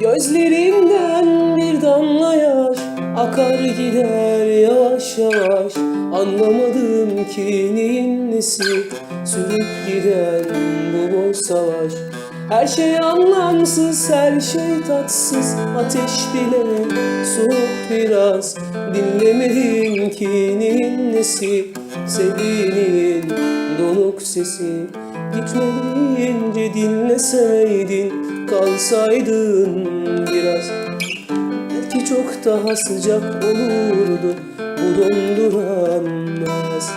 Gözlerinden bir damla yaş Akar gider yavaş yavaş. Anlamadım ki neyin nesi Sürüp gider bu boş savaş. Her şey anlamsız, her şey tatsız. Ateş bile soğuk biraz. Dinlemedim ki neyin nesi Sevdiğinin sesi. Gitmeyince dinleseydin Kalsaydın biraz. Belki çok daha sıcak olurdu Bu donduran naz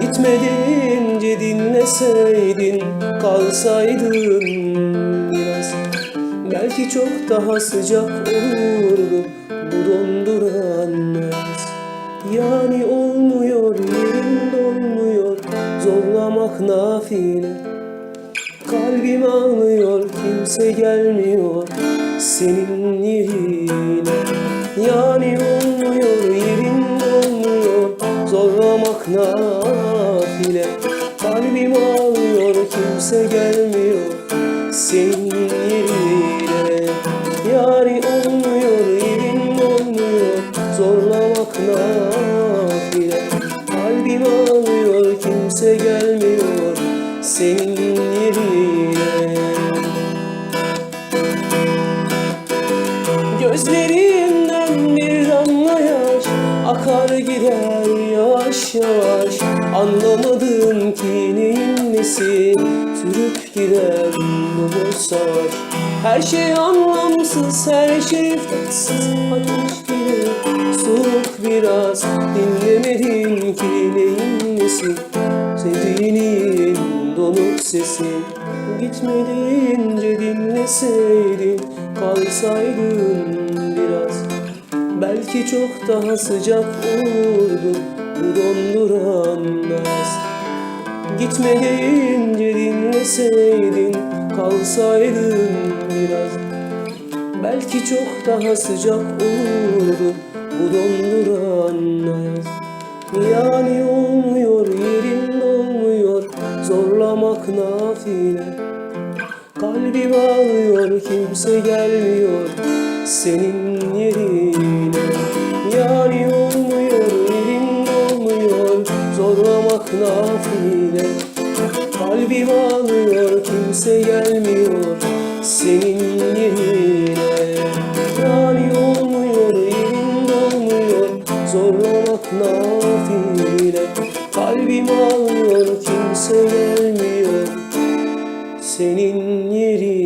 Gitme deyince dinleseydin Kalsaydın biraz. Belki çok daha sıcak olurdu Bu donduran naz Yani olmuyor Zorlamak nafile. Kalbim ağlıyor kimse gelmiyor. Senin yerine Yani olmuyor yerin olmuyor. Zorlamak nafile. Kalbim ağlıyor kimse gelmiyor. Senin yerine Yani olmuyor yerin olmuyor. Zorlamak nafile. Kalbim ağlıyor kimse gelmiyor senin yerine. Gözlerimden bir damla yaş Akar gider yavaş yavaş. Anlamadım ki neyin nesi Sürüp gider bu savaş. Her şey anlamsız, her şey tatsız. Ateş gibi soğuk biraz Dinlemedim donuk sesi Gitme deyince dinleseydin Kalsaydın biraz. Belki çok daha sıcak olurdu Bu donduran naz Gitme deyince dinleseydin Kalsaydın biraz. Belki çok daha sıcak olurdu Bu donduran naz Yani olmuyor nafile. Kalbim ağlıyor kimse gelmiyor senin yerine. Yani olmuyor yerin olmuyor zorlamak nafile. Kalbim ağlıyor kimse gelmiyor senin ağlıyor